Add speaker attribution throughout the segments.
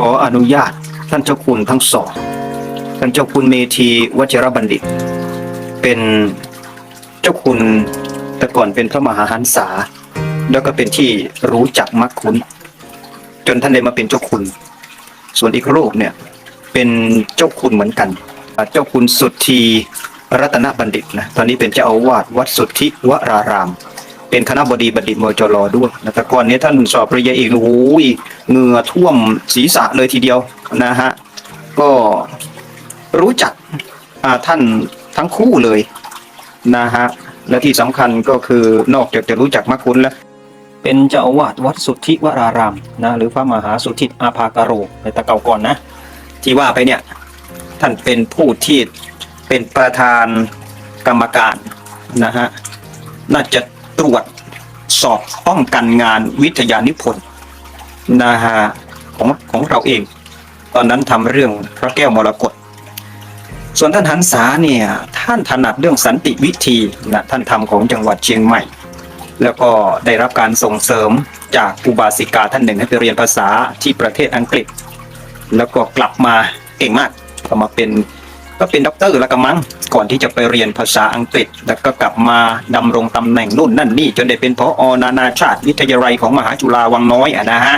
Speaker 1: ขออนุญาตท่านเจ้าคุณทั้งสอง ท่านเจ้าคุณเมธีวชิรบัณฑิต เป็นเจ้าคุณแต่ก่อนเป็นพระมหาหันษา แล้วก็เป็นที่รู้จักมักคุ้น จนท่านได้มาเป็นเจ้าคุณ ส่วนอีกรูปเนี่ยเป็นเจ้าคุณเหมือนกัน เจ้าคุณสุทธีรัตนบัณฑิตนะ ตอนนี้เป็นเจ้าอาวาสวัดสุทธิวราราม เป็นคณะบดีบัณฑิตมจรด้วยนะแต่ก่อนนี้ท่านสอบปริญญาเอกโอ้โหเหงื่อท่วมศีรษะเลยทีเดียวนะฮะก็รู้จักท่านทั้งคู่เลยนะฮะและที่สำคัญก็คือนอกจากจะรู้จักมักคุ้นแล้ว เป็นเจ้าอาวาสวัดสุทธิวรารามนะหรือพระมหาสุทธิอาภากโรในตะเก่าก่อนนะ ที่ว่าไปเนี่ยท่านเป็นผู้ที่เป็นประธานกรรมการนะฮะน่าจะ ตรวจสอบป้องกันงานวิทยานิพนธ์นะฮะของของเราเอง ตอนนั้นทำเรื่องพระแก้วมรกตส่วนท่านหันษาเนี่ยท่านถนัดเรื่องสันติวิธีนะท่านทำของจังหวัดเชียงใหม่ แล้วก็ได้รับการส่งเสริมจากอุบาสิกาท่านหนึ่งให้ไปเรียนภาษาที่ประเทศอังกฤษ แล้วก็กลับมาเก่งมากก็มาเป็น ก็เป็นด็อกเตอร์ล้วก็มั้งก่อนที่จะไปเรียนภาษาอังกฤษ แล้วก็กลับมาดำรงตำแหน่งนู่นนั่นนี่ จนได้เป็นพออนานาชาติวิทยาลัยของมหาจุฬาวังน้อยอะนะฮะ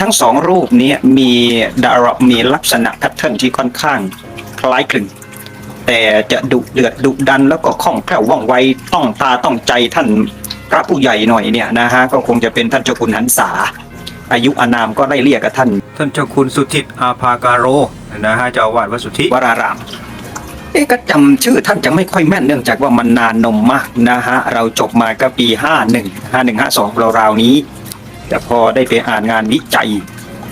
Speaker 1: ทั้งสองรูปนี้มีดารมีลักษณะแพทเทิร์นที่ค่อนข้างคล้ายคลึง แต่จะดุเดือดดุดันแล้วก็คล่องแคล่วว่องไวต้องตาต้องใจท่านพระผู้ใหญ่หน่อยเนี่ยนะฮะก็คงจะเป็นท่านเจ้าคุณหันษาอายุอานามก็ได้เรียกกับท่าน ท่านเจ้าคุณสุทิตอาภาการโร นะฮะเจ้าอาวาสวัดสุทธิวรารามเอ๊ะก็จำชื่อท่านจะไม่ค่อยแม่นเนื่องจากว่ามันนานนมมากนะฮะเราจบมาก็ปี 51 51 52ราวๆนี้ แต่พอได้ไปอ่านงานวิจัย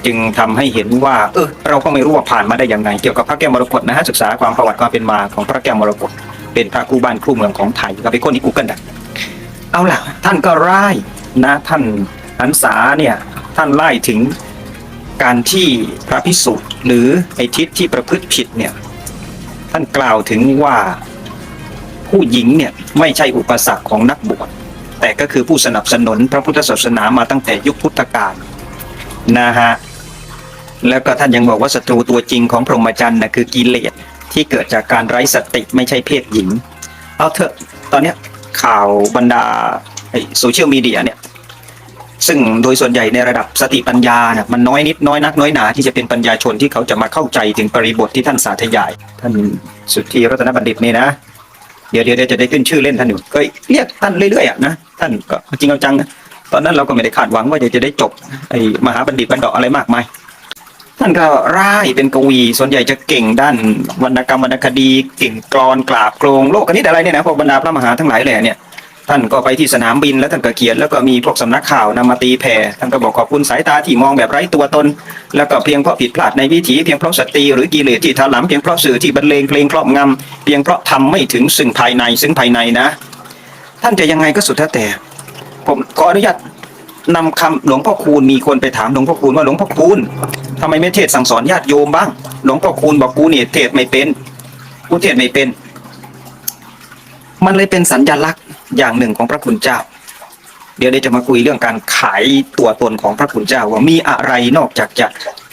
Speaker 1: จึงทำให้เห็นว่าเออเราก็ไม่รู้ว่าผ่านมาได้ยังไง เกี่ยวกับพระแก้วมรกตนะฮะศึกษาความประวัติความเป็นมาของพระแก้วมรกตเป็นพระคู่บ้านคู่เมืองของไทยก็ไปค้นที่กูเกิลได้เอาล่ะ ท่านก็ร่นะท่านหันษาเนี่ยท่านไล่ถึงการที่พระพิสุท หรือไอทิศที่ประพฤติผิดเนี่ย ท่านกล่าวถึงว่าผู้หญิงเนี่ยไม่ใช่อุปสรรคของนักบวชแต่ก็คือผู้สนับสนุนพระพุทธศาสนามาตั้งแต่ยุคพุทธกาลนะฮะแล้วก็ท่านยังบอกว่าศัตรูตัวจริงของพรหมจรรย์นะคือกิเลสที่เกิดจากการไร้สติไม่ใช่เพศหญิง เอาเถอะตอนนี้ข่าวบรรดาโซเชียลมีเดียเนี่ย ซึ่งโดยส่วนใหญ่ในระดับสติปัญญาเนี่ยมันน้อยนิดน้อยนักน้อยหนาที่จะเป็นปัญญาชนที่เขาจะมาเข้าใจถึงปริบทที่ท่านสาธยาย ท่านสุทธิรัตนบัณฑิตนี่นะเดี๋ยวเดี๋ยวจะได้ขึ้นชื่อเล่นท่านอยู่ก็เรียกท่านเรื่อยๆอะนะท่านก็จริงเอาจังนะตอนนั้นเราก็ไม่ได้คาดหวังว่าจะได้จบไอ้มหาบัณฑิตบรรดาอะไรมากมายท่านก็ร่ายเป็นกวี ส่วนใหญ่จะเก่งด้านวรรณกรรมวรรณคดี เก่งกลอนกราบโกรงโลกคณิตอะไรเนี่ยนะพวกบรรดาพระมหาทั้งหลายแหล่เนี่ย ท่านก็ไปที่สนามบินแล้วท่านก็เขียนแล้วก็มีพวกสำนักข่าวนำมาตีแผ่ท่านก็บอกขอบคุณสายตาที่มองแบบไร้ตัวตน แล้วก็เพียงเพราะผิดพลาดในวิถีเพียงเพราะสตรีหรือกิเลสที่ถลำเพียงเพราะสื่อที่บรรเลงเพลงครอบงำเพียงเพราะทำไม่ถึงซึ่งภายในซึ่งภายในนะ ท่านจะยังไงก็สุดแท้แต่ ผมขออนุญาตนำคำหลวงพ่อคูณมีคนไปถามหลวงพ่อคูณว่าหลวงพ่อคูณทำไมไม่เทศสั่งสอนญาติโยมบ้าง หลวงพ่อคูณบอกกูเนี่ยเทศไม่เป็นกูเทศไม่เป็น มันเลยเป็นสัญลักษณ อย่างหนึ่งของพระคุณเจ้า เดี๋ยวเดี๋ยวจะมาคุยเรื่องการขายตัวตนของพระคุณเจ้า ว่ามีอะไรนอกจากจะ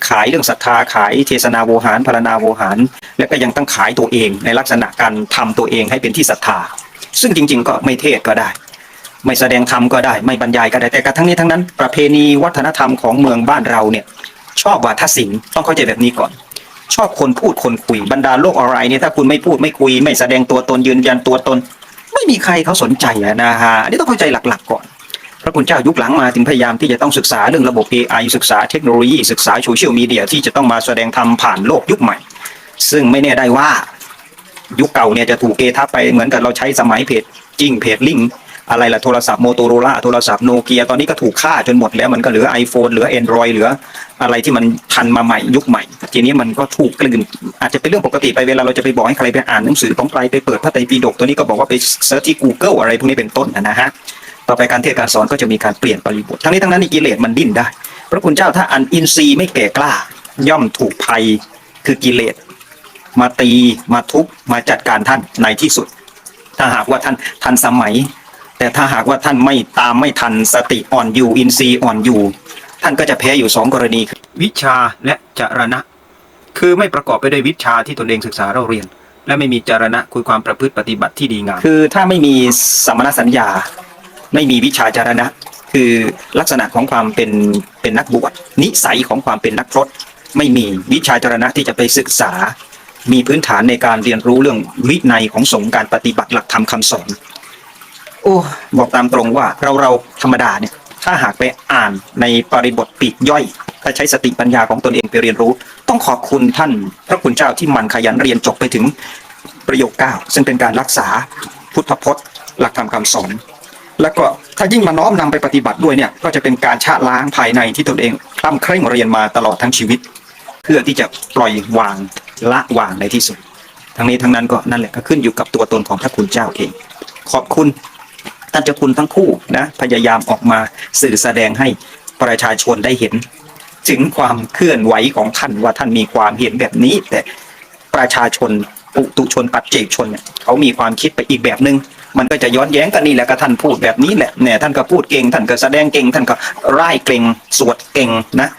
Speaker 1: ขายเรื่องศรัทธาขายเทศนาโวหารพารณาโวหาร และก็ยังต้องขายตัวเองในลักษณะการทำตัวเองให้เป็นที่ศรัทธา ซึ่งจริง ๆ ก็ไม่เทศก็ได้ ไม่แสดงธรรมก็ได้ ไม่บรรยายก็ได้แต่กระทั้งนี้ทั้งนั้น ประเพณีวัฒนธรรมของเมืองบ้านเราเนี่ยชอบวาทศิลป์ต้องเข้าใจแบบนี้ก่อน ชอบคนพูดคนคุยบรรดาโลกออนไลน์เนี่ยถ้าคุณไม่พูดไม่คุย ไม่แสดงตัวตนยืนยันตัวตน ม่มีใครเขาสนใจนะฮะอันนี่ต้องเข้าใจหลักๆก่อน พระคุณเจ้ายุคหลังมาถึงพยายามที่จะต้องศึกษาเรื่องระบบ AI ศึกษาเทคโนโลยีศึกษาโซเชียลมีเดียที่จะต้องมาแสดงธรรมผ่านโลกยุคใหม่ ซึ่งไม่แน่ได้ว่ายุคเก่าเนี่ยจะถูกเกทับไปเหมือนกับเราใช้สมัยเพจจิ้งเพจลิง อะไรล่ะโทรศัพท์โมโตโรล่าโทรศัพท์โนเกียตอนนี้ก็ถูกฆ่าจนหมดแล้วมันก็เหลือ iPhone เหลือ Android เหลืออะไรที่มันทันมาใหม่ยุคใหม่ ทีนี้มันก็ถูกกลืนอาจจะเป็นเรื่องปกติไปเวลาเราจะไปบอกให้ใครไปอ่านหนังสือของใครไปเปิดพระไตรปิฎกตัวนี้ก็บอกว่าไปเซิร์ชที่ Google อะไรพวกนี้เป็นต้นนะฮะต่อไปการเทศการสอนก็จะมีการเปลี่ยนปริบททั้งนี้ทั้งนั้นนี่กิเลสมันดิ้นได้พระคุณเจ้าถ้าอันอินทรีย์ไม่แก่กล้า ย่อมถูกภัยคือกิเลสมาตีมาทุบมาจัดการท่านในที่สุด ถ้าหากว่าท่านทันสมัย แต่ถ้าหากว่าท่านไม่ตามไม่ทันสติอ่อนอยู่อินทรีย์อ่อนอยู่ ท่านก็จะแพ้อยู่สองกรณีคือวิชาและจารณะ คือไม่ประกอบไปด้วยวิชาที่ตนเองศึกษาเราเรียน และไม่มีจารณะคือความประพฤติปฏิบัติที่ดีงามคือถ้าไม่มีสมณสัญญา ไม่มีวิชาจารณะ คือลักษณะของความเป็นเป็นนักบวชนิสัยของความเป็นนักพรตไม่มีวิชาจารณะที่จะไปศึกษา มีพื้นฐานในการเรียนรู้เรื่องวินัยของสงฆ์การปฏิบัติหลักธรรมคำสอน โอ้บอกตามตรงว่าเราเราธรรมดาเนี่ย ถ้าหากไปอ่านในปริบทปีกย่อยถ้าใช้สติปัญญาของตนเองไปเรียนรู้ ต้องขอบคุณท่านพระคุณเจ้าที่มันขยันเรียนจบไปถึงประโยคเก้าซึ่งเป็นการรักษาพุทธพจน์ หลักธรรมคำสอนแล้วก็ถ้ายิ่งมาน้อมนำไปปฏิบัติด้วยเนี่ย ก็จะเป็นการชะล้างภายในที่ตนเองคล่ำเคร่งเรียนมาตลอดทั้งชีวิต เพื่อที่จะปล่อยวางละวางในที่สุด ทั้งนี้ทั้งนั้นก็นั่นแหละก็ขึ้นอยู่กับตัวตนของพระคุณเจ้าเอง ขอบคุณ ท่านเจ้าคุณทั้งคู่นะพยายามออกมาสื่อแสดงให้ประชาชนได้เห็น ถึงความเคลื่อนไหวของท่านว่าท่านมีความเห็นแบบนี้ แต่ประชาชนปุตุชนปัจเจกชนเนี่ยเขามีความคิดไปอีกแบบหนึง่งมันก็จะย้อนแย้งกันนี่แหละก็ท่านพูดแบบนี้แหละเนี่ยท่านก็พูดเก่งท่านก็แสดงเก่งท่านก็ร่ายเก่งสวดเก่งนะ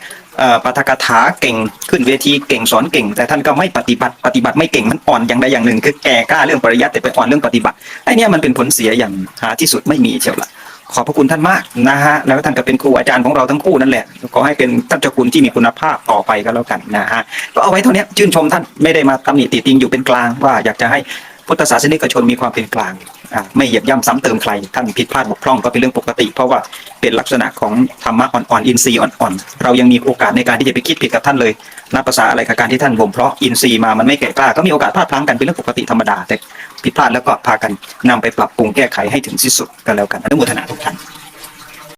Speaker 1: ปาฐกถาเก่งขึ้นเวทีเก่งสอนเก่ง แต่ท่านก็ไม่ปฏิบัติปฏิบัติไม่เก่งมันอ่อนอย่างใดอย่างหนึ่ง คือแก่กล้าเรื่องปริยัติแต่ไปอ่อนเรื่องปฏิบัติไอ้เนี่ยมันเป็นผลเสียอย่างหาที่สุดไม่มีเชียวละขอบพระคุณท่านมากนะฮะแล้วท่านก็เป็นครูอาจารย์ของเราทั้งคู่นั่นแหละขอให้เป็นท่านเจ้าคุณที่มีคุณภาพต่อไปก็แล้วกันนะฮะก็เอาไว้เท่านี้ชื่นชมท่านไม่ได้มาตำหนิติติงอยู่เป็นกลางว่าอยากจะให้พุทธศาสนิกชนมีความเป็นกลาง ไม่เหยียบย่ำซ้ำเติมใครท่านผิดพลาดบกพร่องก็เป็นเรื่องปกติ เพราะว่าเป็นลักษณะของธรรมะอ่อนๆอินทรีย์อ่อนๆเรายังมีโอกาสในการที่จะไปคิดผิดกับท่านเลยนับภาษาอะไรกับการที่ท่านบ่มเพราะอินทรีย์มามันไม่แก่กล้าก็มีโอกาสพลาดพลั้งกันเป็นเรื่องปกติธรรมดาแต่ผิดพลาดแล้วก็พากันนำไปปรับปรุงแก้ไขให้ถึงที่สุดกันแล้วกันอนุโมทนาทุกท่าน